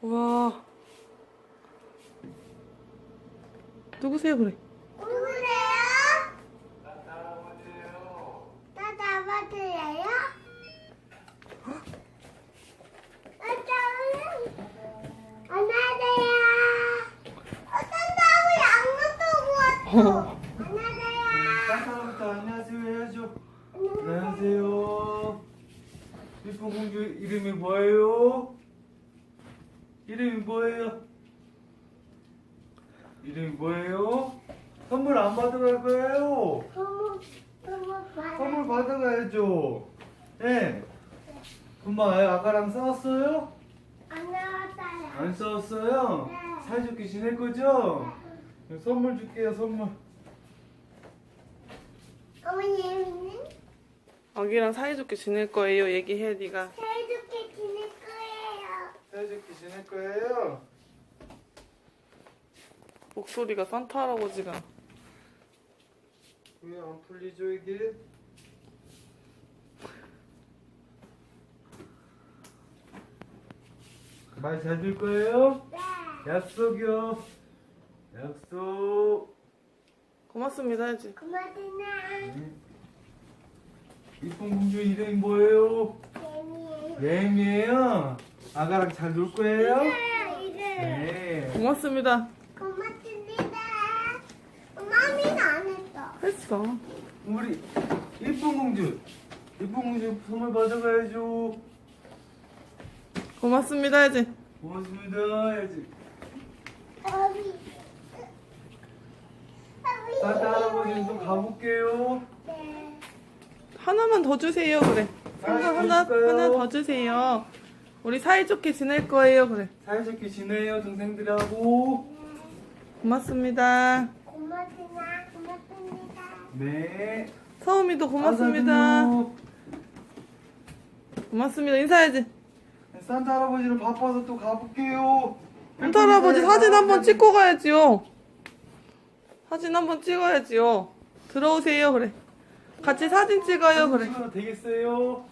와. 누구세요, 그래? 누구세요? 나 양념 어. 안녕하세요. 안녕하세요 해야죠. 안녕하세요. 이쁜 공주 이름이 뭐예요? 이름이 뭐예요? 이름이 뭐예요? 선물 안 받아갈 거예요. 선물. 받아가야죠. 네. 엄마 아까랑 싸웠어요? 안 나왔어요. 안 싸웠어요? 네. 사이좋게 지낼 거죠? 선물 줄게요 선물. 어머니는 아기랑 사이좋게 지낼 거예요, 얘기해, 네가. 지낼 거예요. 사이좋게 지낼 거예요. 목소리가 산타 할아버지가. 왜 안 풀리죠 이게? 말 잘 들 거예요? 네. 약속이요. 약속. 고맙습니다, 해야지. 고맙구나. 응. 이쁜 공주 이름이 뭐예요? 재미예요. 예임이에요. 아가랑 잘 놀 거예요? 이거. 네. 고맙습니다. 고맙습니다. 마미는 안 했어. 했어. 우리 이쁜 공주. 이쁜 공주 선물 받아가야죠. 고맙습니다, 해야지. 고맙습니다. 해야지. 어미. 산타 할아버지도 가볼게요. 네. 하나만 더 주세요, 그래. 하나, 하나 하나? 하나 더 주세요. 우리 사이좋게 지낼 거예요, 그래. 사이좋게 지내요 동생들하고. 고맙습니다. 고맙습니다. 네. 서우미도 고맙습니다. 감사드려요. 고맙습니다. 인사해야지. 산타 할아버지는 바빠서 또 가볼게요. 산타 할아버지 사진 한번 찍고 가야지요. 사진 한번 찍어야지요. 들어오세요, 그래. 같이 사진 찍어요, 그래. 되겠어요?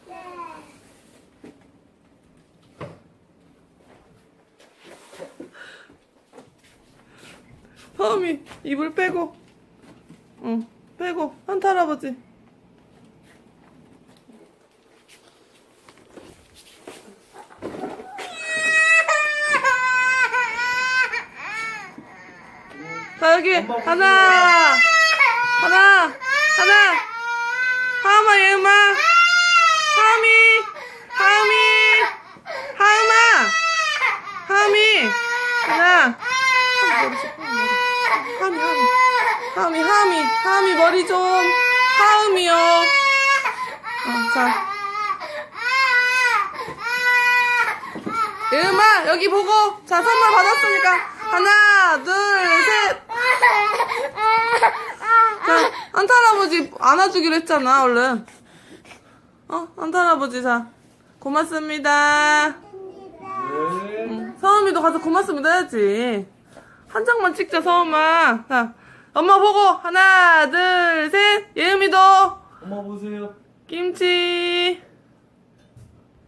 네. 서우미 이불 빼고. 응, 빼고. 산타 할아버지. 자, 여기. 하나. 하나. 하나. 하마, 예음아. 하미. 하미. 하음아. 하미. 하나. 하미, 하미. 하미, 하미. 하미, 머리 좀. 하음이요. 어, 자. 예음아, 여기 보고. 자, 선물 받았으니까. 하나, 둘, 셋. 자, 안타 할아버지 안아주기로 했잖아, 얼른. 어, 안타 할아버지, 자. 고맙습니다. 네. 응. 서음이도 가서 고맙습니다 해야지. 한 장만 찍자, 서음아. 자, 엄마 보고. 하나, 둘, 셋. 예음이도. 엄마 보세요. 김치.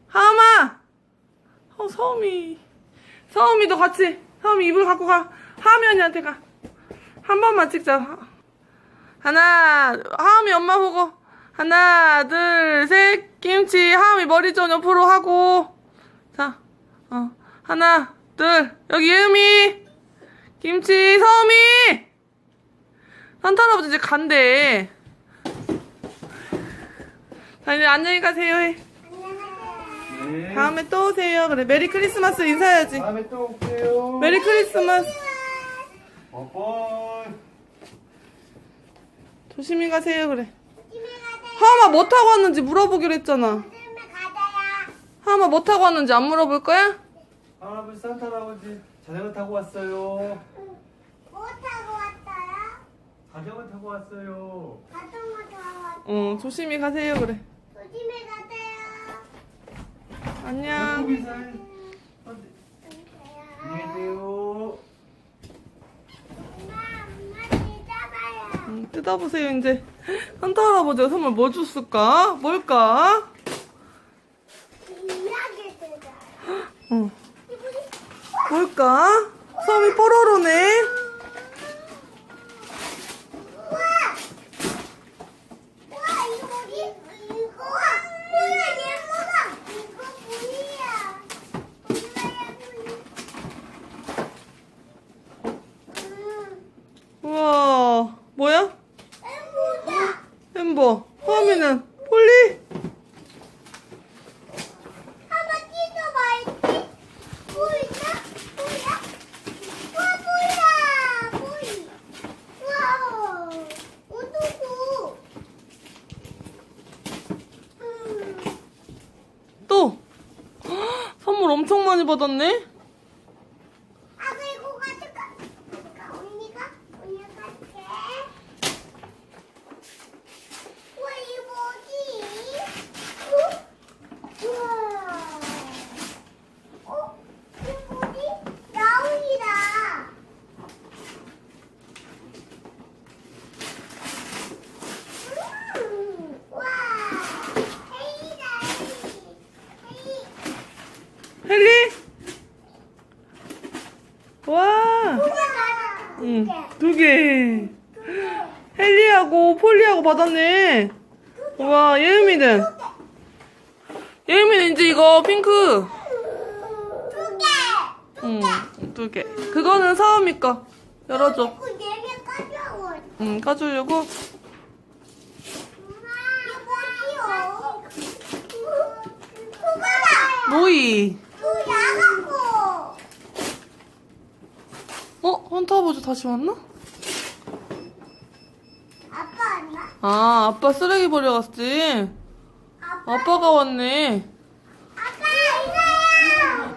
하음아. 어, 서음이. 서음이도 같이. 서음이 이불 갖고 가. 하음이 언니한테 가. 한 번만 찍자. 하나, 하음이 엄마 보고. 하나, 둘, 셋. 김치. 하음이 머리 좀 옆으로 하고. 자, 어. 하나, 둘. 여기 예음이. 김치, 서음이. 산타 할아버지 이제 간대. 자, 이제 안녕히 가세요 해. 네. 다음에 또 오세요. 그래. 메리 크리스마스 인사해야지. 다음에 또 올게요. 메리 크리스마스. 빠빠이. 조심히 가세요. 그래. 하마 뭐 타고 왔는지 물어보기로 했잖아. 하마 뭐 타고 왔는지 안 물어볼 거야? 할아버지 산타 할아버지 자전거 타고 왔어요. 뭐 타고 왔어요? 자전거 타고 왔어요. 자전거 타고 왔어요. 어, 조심히 가세요. 그래. 조심히 가세요. 안녕. 살. 안녕히 계세요. 엄마, 엄마 뒤잡아요. 음, 뜯어보세요, 이제. 산타 할아버지가 선물 뭐 줬을까? 뭘까? 이불이 뭘까? 섬이 뽀로로네. 우와! 우와, 이거 뭐지? 이거. 뭐야, 얘 뭐야? 이거 뭐야? 음, 우와, 뭐야? 엠보다. 햄버. 서음이는 폴리? 한번 찢어봐야지. 보이나? 보야? 와, 보야! 보이. 와우. 우두두. 음. 또. 헉, 선물 엄청 많이 받았네? 아, 그리고 가져가. 가져가. 언니가? 언니가 갈게. 우와, 이거 뭐지? 어? 우와. 어? 이거 뭐지? 야옹이다. 음, 와. 헤이다, 헤이. 헤이. 헨리? 와. 응, 두 개. 헨리하고 폴리하고 받았네. 우와, 예음이는. 예음이는 이제 이거 핑크. 응, 두 개. 그거는 사음이 거. 열어줘. 응, 까주려고. 모이. 그 야간고. 어? 헌터 아버지 다시 왔나? 아빠 왔나? 아, 아빠 쓰레기 버려 갔지. 아빠. 아빠가 왔네. 아빠 이거야.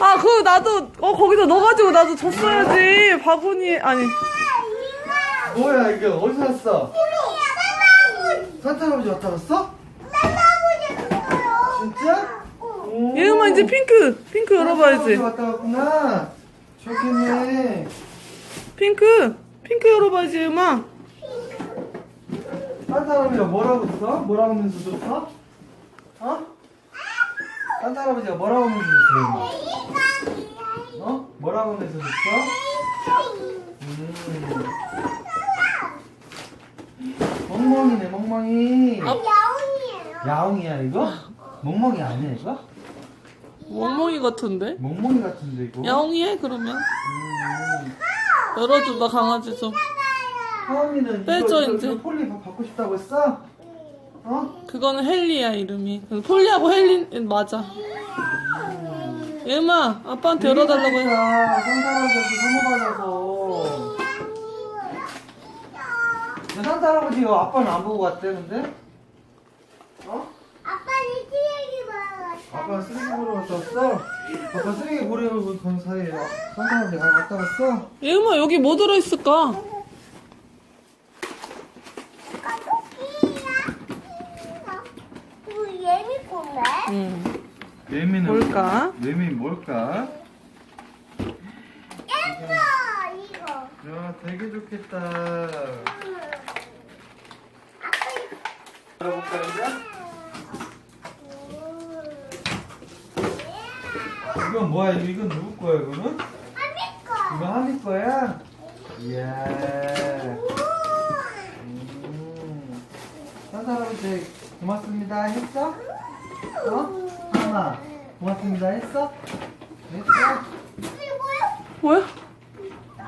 아, 그 나도 어 거기다 넣어가지고 나도 줬어야지. 바구니 아니. 이거. 뭐야 이게 어디서 왔어? 산타 할아버지 왔다 갔어? 진짜? 어. 오. 예음아 이제 핑크 핑크 산타 할아버지 열어봐야지. 왔다 갔구나. 좋겠네. 핑크 핑크 열어봐야지 예음아. 산타 할아버지가 뭐라고 줬어? 뭐라고 하면서 줬어? 어? 산타 할아버지가 뭐라고 하면서 줬어? 엄마? 어? 뭐라고 하면서 줬어? 음. 멍멍이네 멍멍이. 아. 야옹이에요. 야옹이야 이거? 멍멍이 아니야 이거? 멍멍이 같은데? 멍멍이 같은데 이거? 야옹이해 그러면. 음. 열어줘 나 강아지 좀. 하은이는 빼줘, 이거, 이제. 이거 폴리 바- 받고 싶다고 했어? 어? 그거는 헬리야 이름이. 그 폴리하고 헬리 맞아. 예음아 아빠한테 열어달라고 해. 산타 할아버지 선물 받아서 근데 산타 할아버지가 아빠는 안 보고 갔대 근데? 어? 아빠는 쓰레기 먹었어. 아빠는 쓰레기 보러 갔다 왔어? 아빠 쓰레기 보러 간 사이에 산타 할아버지가 갔다 갔어? 예음아 여기 뭐 들어있을까? 응. 매미는 뭘까? 매미 뭘까? 예뻐 이거. 야 되게 좋겠다 아빠. 열어볼까 이제? 이건 뭐야 이거 이건 누구 거야 이거는? 아미 거. 이거 하미 거야? 이야 음. 산타 할아버지 고맙습니다 했어? 어? 하마 고맙습니다 했어? 했어? 이거 뭐야? 뭐야?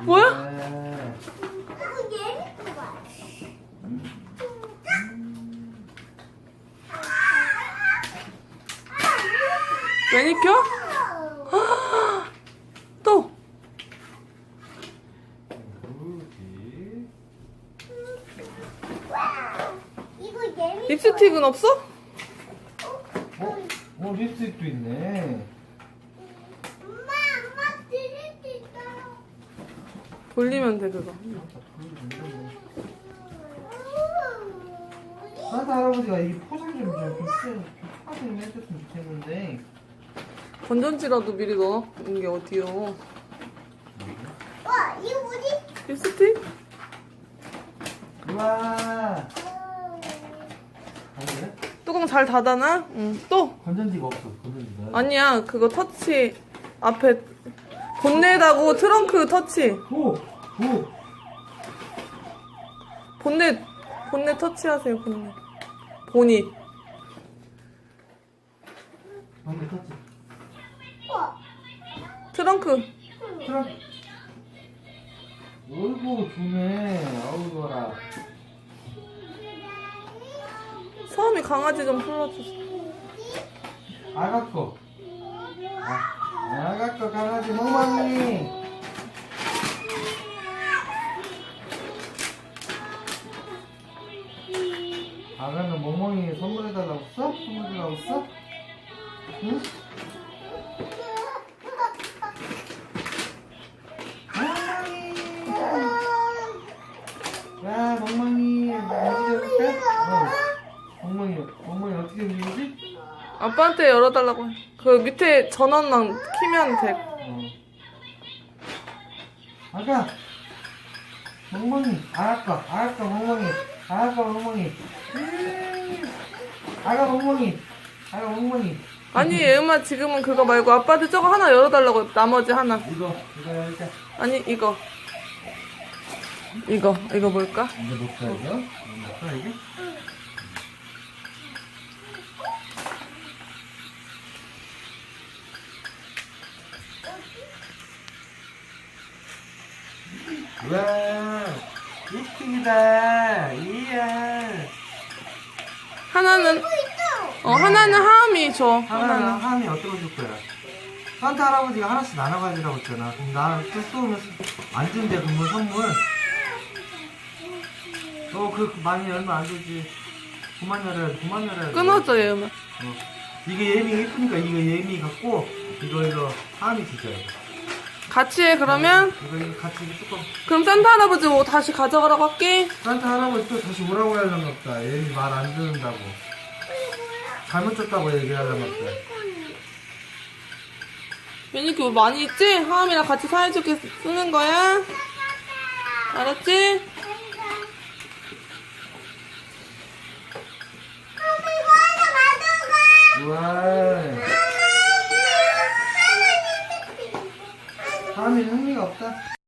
뭐야? 예. 이거 예미 거야. 매니큐어? 또 뭐지? 이거 예미. 립스틱은 없어? 어? 어 립스틱도 있네 엄마 엄마 드릴 수 있어요. 돌리면 돼 그거. 산타 할아버지가 이 포장 좀좀 하좀 해줬으면 좋겠는데 건전지라도 미리 넣어놓은 게 어디요? 와 이거 뭐지? 립스틱? 우와 안 그래? 뚜껑 잘 닫아놔? 응. 또? 건전지가 없어 건전지가 아니야 그거 터치 앞에 본넷하고 트렁크 터치. 오! 오! 본넷 본넷 터치하세요 본넷. 본닛. 방금 탔지? 트렁크. 그럼 어이구 좋네 아우 봐라 서음이 강아지 좀 풀어주세요. 아가 거 아, 아가 거 강아지 멍멍이 아가는 멍멍이 선물해달라고 써? 선물해달라고 써? 응? 멍멍이 야 멍멍이 움직여볼까? 어. 멍멍이 멍멍이 어떻게 움직이지? 아빠한테 열어달라고 해. 그 밑에 전원만 키면 돼. 어. 아가 멍멍이 아까 아까 멍멍이 아까 멍멍이 음. 아가 멍멍이 아가 멍멍이 아니 애음아 지금은 그거 말고 아빠한테 저거 하나 열어달라고 나머지 하나. 이거 이거 열자 아니 이거. 이거 이거 뭘까? 이제 볼까 이거? 볼까 이게? 와, 이쁘다. 이야. 하나는 어 하나는 하음이 줘. 하나는 하나는. 하나님 어떻게 줄 거야? 산타 할아버지가 하나씩 나눠 가지라고 했잖아. 그럼 나는 또 쏘면 안 준대 그러면 선물. 어, 그 많이 열면 안 되지. 그만 열어야 돼. 그만 열어야 돼. 끊어져 애음아. 어. 이게 예미가 이쁘니까 이거 예미 갖고 이거 이거 주자. 이거. 같이 해 그러면? 네, 그럼 같이 이제 그럼 산타 할아버지 뭐 다시 가져가라고 할게. 산타 할아버지 또 다시 오라고 하려면 없다. 얘는 말 안 듣는다고. 잘못 줬다고 얘기하려면 없다. 매니큐 옷 많이 있지? 하음이랑 같이 사이좋게 쓰는 거야? 알았지? 우와.